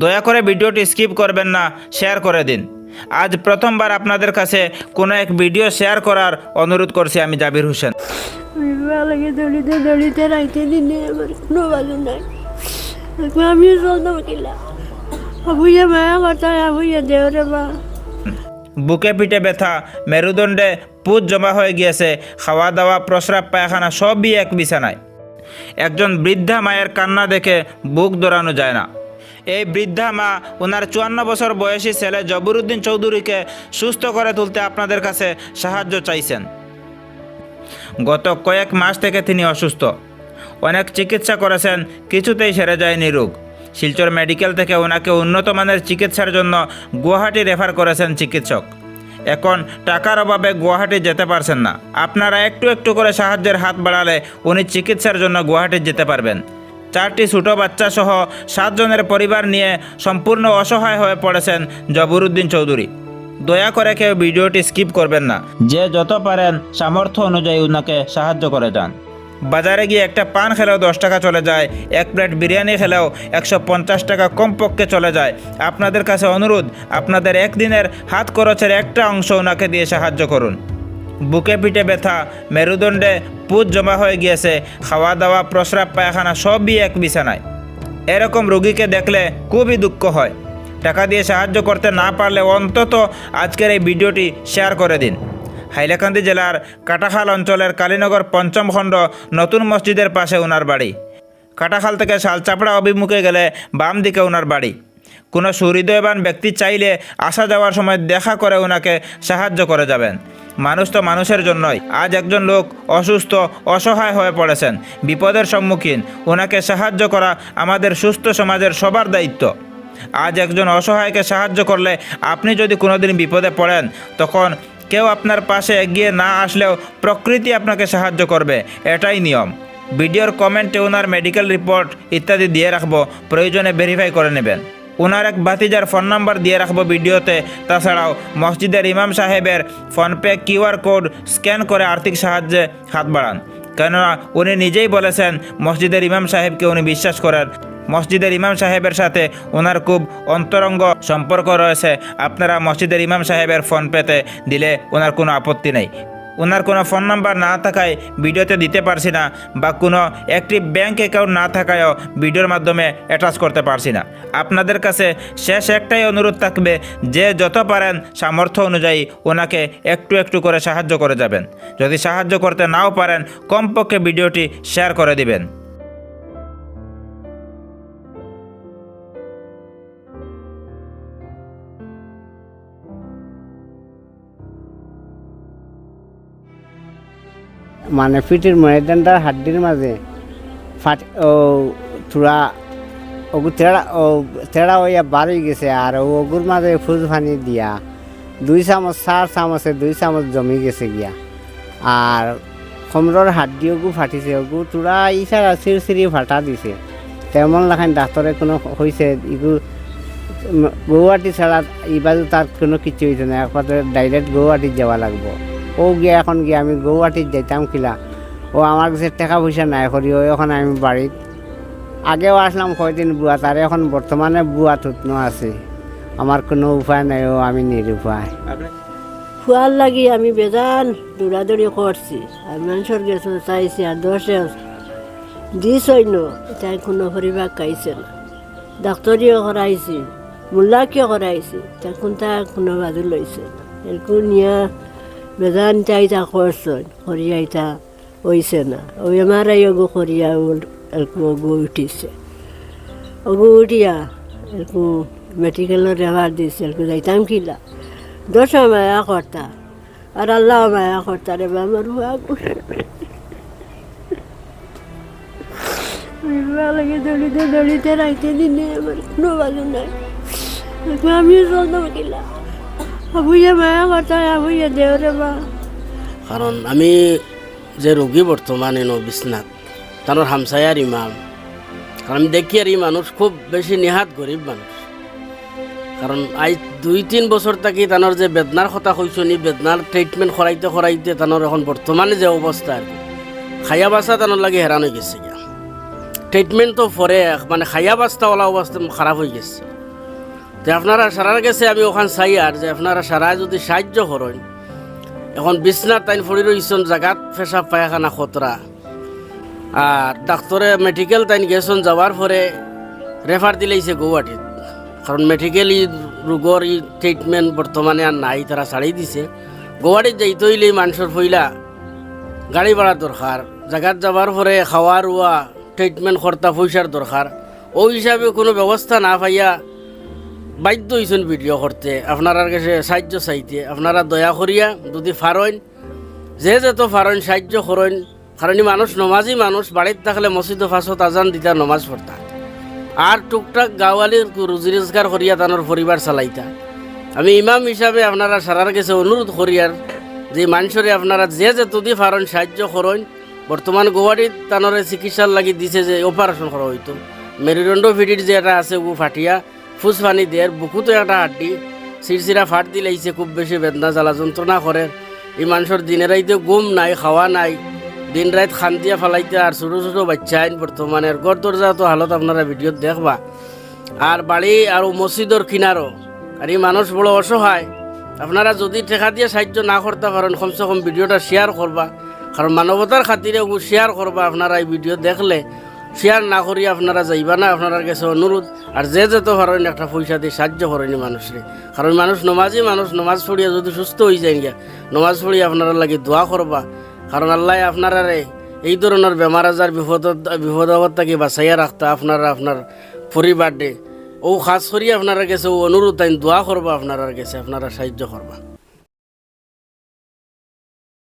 দয়া করে ভিডিওটি স্কিপ করবেন না শেয়ার করে দিন। আজ প্রথমবার আপনাদের কাছে কোনো এক ভিডিও শেয়ার করার অনুরোধ করছি আমি জাবির হোসেন। লাগে দলিতে দলিতে রাইতে দিনে আমার কোনো ভালো নাই। এখন চলতাম কিলা আবুইয়া মায়া কথা আবুইয়া দেওরে মা। বুকে পিঠে ব্যথা মেরুদণ্ডে পুজ জমা হয়ে গিয়েছে খাওয়া দাওয়া প্রস্রাব পায়খানা সবই এক বিছানায়। একজন বৃদ্ধা মায়ের কান্না দেখে বুক দৌড়ানো যায় না। এই বৃদ্ধা মা ওনার চুয়ান্ন বছর বয়সী ছেলে জবরুদ্দিন চৌধুরীকে সুস্থ করে তুলতে আপনাদের কাছে সাহায্য চাইছেন। গত কয়েক মাস থেকে তিনি অসুস্থ। অনেক চিকিৎসা করেছেন, কিছুতেই সেরে যায়নি রোগ। শিলচর মেডিকেল থেকে ওনাকে উন্নত মানের চিকিৎসার জন্য গুয়াহাটি রেফার করেছেন চিকিৎসক। এখন টাকার অভাবে গুয়াহাটি যেতে পারছেন না। আপনারা একটু একটু করে সাহায্যের হাত বাড়ালে উনি চিকিৎসার জন্য গুয়াহাটি যেতে পারবেন। চারটি ছোটো বাচ্চা সহ সাতজনের পরিবার নিয়ে সম্পূর্ণ অসহায় হয়ে পড়েছেন জবরুদ্দিন চৌধুরী। দয়া করে কেউ ভিডিওটি স্কিপ করবেন না। যে যত পারেন সামর্থ্য অনুযায়ী ওনাকে সাহায্য করে যান। বাজারে গিয়ে একটা পান খেলেও দশ টাকা চলে যায়, এক প্লেট বিরিয়ানি খেলেও একশো পঞ্চাশ টাকা কমপক্ষে চলে যায়। আপনাদের কাছে অনুরোধ, আপনাদের একদিনের হাত খরচের একটা অংশ ওনাকে দিয়ে সাহায্য করুন। বুকে পিঠে ব্যথা, মেরুদণ্ডে পুজ জমা হয়ে গিয়েছে, খাওয়া দাওয়া, প্রস্রাব, পায়খানা সবই এক বিছানায়। এরকম রোগীকে দেখলে খুবই দুঃখ হয়। টাকা দিয়ে সাহায্য করতে না পারলে অন্তত আজকের এই ভিডিওটি শেয়ার করে দিন। হাইলাকান্দি জেলার কাটাখাল অঞ্চলের কালীনগর পঞ্চম খণ্ড নতুন মসজিদের পাশে ওনার বাড়ি। কাটাখাল থেকে শালচাপড়া অভিমুখে গেলে বাম দিকে ওনার বাড়ি। কোনো সুহৃদয়বান ব্যক্তি চাইলে আসা যাওয়ার সময় দেখা করে ওনাকে সাহায্য করে যাবেন। মানুষ তো মানুষের জন্যই। আজ একজন লোক অসুস্থ, অসহায় হয়ে পড়েছেন। বিপদের সম্মুখীন। ওনাকে সাহায্য করা আমাদের সুস্থ সমাজের সবার দায়িত্ব। আজ একজন অসহায়কে সাহায্য করলে আপনি যদি কোনোদিন বিপদে পড়েন, তখন কেউ আপনার পাশে এগিয়ে না আসলেও প্রকৃতি আপনাকে সাহায্য করবে। এটাই নিয়ম। ভিডিওর কমেন্টে ওনার মেডিকেল রিপোর্ট ইত্যাদি দিয়ে রাখব। প্রয়োজনে ভেরিফাই করে নেবেন। ওনার এক ভাতিজার ফোন নাম্বার দিয়ে রাখব ভিডিওতে। তাছাড়াও মসজিদের ইমাম সাহেবের ফোনপে কিউআর কোড স্ক্যান করে আর্থিক সাহায্যে হাত বাড়ান। কেননা উনি নিজেই বলেছেন, মসজিদের ইমাম সাহেবকে উনি বিশ্বাস করেন। মসজিদের ইমাম সাহেবের সাথে ওনার খুব অন্তরঙ্গ সম্পর্ক রয়েছে। আপনারা মসজিদের ইমাম সাহেবের ফোন পেতে দিলে ওনার কোনো আপত্তি নেই। ওনার কোনো ফোন নাম্বার না থাকায় ভিডিওতে দিতে পারছি না বা কোনো একটি ব্যাংক অ্যাকাউন্ট না থাকায়ও ভিডিওর মাধ্যমে অ্যাটাচ করতে পারছি না। আপনাদের কাছে শেষ একটাই অনুরোধ থাকবে, যে যত পারেন সামর্থ্য অনুযায়ী ওনাকে একটু একটু করে সাহায্য করে যাবেন। যদি সাহায্য করতে নাও পারেন, কমপক্ষে ভিডিওটি শেয়ার করে দিবেন। মানে পিঠির ময়দানটার হাড্ডির মাঝে। ফাট, ও থোড়া ওগু তেড়া, ও তেড়া হইয়া হয়ে গেছে আর ওগুর মাঝে ফুজ ফানি দিয়া। দুই চামচ চার চামচে দুই চামচ জমি গেছে গিয়া। আর কমরর হাড্ডি ওগু ফাটিছে, ওগু তোরা ইশারা চির চিরি ফাটা দিছে। তেমন লাখান ডাক্তরে কোনো হয়েছে ইগু গৌহাটি ছাড়া ইবাজু তার কোনো কিছু হয়েছে না, একমাত্র ডাইরেক্ট গৌহাটি যাওয়া লাগবো। ও গিয়ে এখন গিয়ে আমি গৌহাটির যাইতাম কিলা ও আমার কাছে টাকা পয়সা নাই করি, ও এখন আমি বাড়িত। আগেও আসলাম কয়দিন বুয়া তার এখন বর্তমানে বুয়া থুতন আছে। আমার কোনো উপায় নাই, ও আমি নিরুপায়। খোয়ার লাগি আমি বেজান দৌড়াদৌড়ি করছি, আর মানুষের গেছে চাইছি আর দশে দিস হইন তাই কোনো পরিবার খাইছে না। ডাক্তরিও করাইছি মূল্যাকিও করাইছি তাই কোনটা কোনো বাজু লইছে না। এরকম নিয়ে বেজান চাইতা করছেন করিয়াইতা হইছে না। আমার ওগু করিয়া এরকম ওগু উঠিছে। ওগু উঠিয়া এরকম মেডিকেলের রেফার দিছে এরকম যাইতাম কিলা দশ মায়া করতা আর আল্লাহ মায়া করতা রে আমার হুয়া লাগে দলিতে দলিতে রাইতে দিনে আমার কোনো ভালো নাই। আমিও চলতাম কিলা আবুইয়া কারণ আমি যে রোগী বর্তমানে ন বিশ্বনাথ তার হামসায়ার ইমাম। কারণ আমি দেখি আর এই মানুষ খুব বেশি নিহাত গরিব মানুষ। কারণ আজ দুই তিন বছর থাকি তানোর যে বেদনার কথা কইছনি বেদনার ট্রিটমেন্ট করাইতে করাইতে তানোর এখন বর্তমানে যে অবস্থা আর খাইয়া বাসা তানোর লাগে হেরান হয়ে গেছে ট্রিটমেন্ট তো পরে মানে খাইয়া বাস্তাওয়ালা অবস্থা খারাপ হয়ে গেছে। যে আপনারা সারার কাছে আমি ওখান চাই আর, যে আপনারা সারা যদি সাহায্য করেন, এখন বিছনার তাইন ফড়ি রইছেন জাগাত পেশাব পায়খানা খতরা। আর ডাক্তরে মেডিকেল তাইন গেছেন যাওয়ার পরে রেফার দিলেইছে গৌহাটিত কারণ মেডিকেল ই রোগর ই ট্রিটমেন্ট বর্তমানে আর নাই, তারা ছাড়ি দিছে। গৌহাটিত যাইতে হইলে মানুষের ফইলা গাড়ি ভাড়া দরকার জায়গাত যাবার পরে খাওয়া, রোয়া ট্রিটমেন্ট কর্তা পয়সার দরকার, ওই হিসাবে কোনো ব্যবস্থা না পাইয়া বাধ্য হয়েছেন ভিডিও করতে। আপনার কাছে সাহায্য চাইতে। আপনারা দয়া করিয়া যদি ফারইন যে যে তো ফারইন সাহায্য করেন, কারণ মানুষ, নমাজি মানুষ, বাড়িতে থাকলে মসজিদ ফাঁসত, আজান দিতা, নমাজ পড়তা। আর টুকটাক গাওয়ালির রুজি রোজগার করিয়া তানোর পরিবার চালাইতা। আমি ইমাম হিসাবে আপনারা সারার কাছে অনুরোধ করিয়ার যে মানুষরে আপনারা যে যে তুদি ফারন সাহায্য করেন, বর্তমান গুয়াহাটিত তানরে চিকিৎসার লাগি দিছে যে অপারেশন করা হইতো। মেরুদণ্ড ভিটির যে এটা আছে, ও ফাটিয়া ফুস পানি দেয় বুকুতো একটা হাড্ডি চিরচিরা ফাট দিলাইছে খুব বেশি বেদনা, জ্বালা যন্ত্রণা করে। এই মানুষের দিনে রাইতে ঘুম নাই খাওয়া নাই। দিন রাত খান দিয়া ফেলাইতে আর ছোটো ছোটো বাচ্চা আইন বর্তমানে ঘর দরজা তো হালত আপনারা ভিডিওত দেখবা। আর বাড়ি আর মসজিদর কিনারও আর এই মানুষ বড় অসহায়। আপনারা যদি টেকা দিয়ে সাহায্য না করতে পারেন কমসে কম ভিডিওটা শেয়ার করবা কারণ মানবতার খাতিরে শেয়ার করবা আপনারা এই ভিডিও দেখলে। শেয়ার না করি আপনারা যাইবা না আপনারা কাছে অনুরোধ। আর যে যেতে পারেন একটা পয়সা দিয়ে সাহায্য করেনি মানুষরে। কারণ মানুষ নমাজি, মানুষ নমাজ পড়িয়া যদি সুস্থ হয়ে যায় গিয়া, নমাজ পড়িয়া আপনারা লাগে দোয়া করবা। কারণ আল্লাহ আপনারা এই ধরনের বেমার আজার, বিপদ বিপদ আপদ থেকে বাঁচাইয়া রাখতা আপনারা আপনার পরিবার ও খাস করি আপনারা কাছে ও অনুরোধ আইন দোয়া করবা আপনারা কাছে, আপনারা সাহায্য করবা।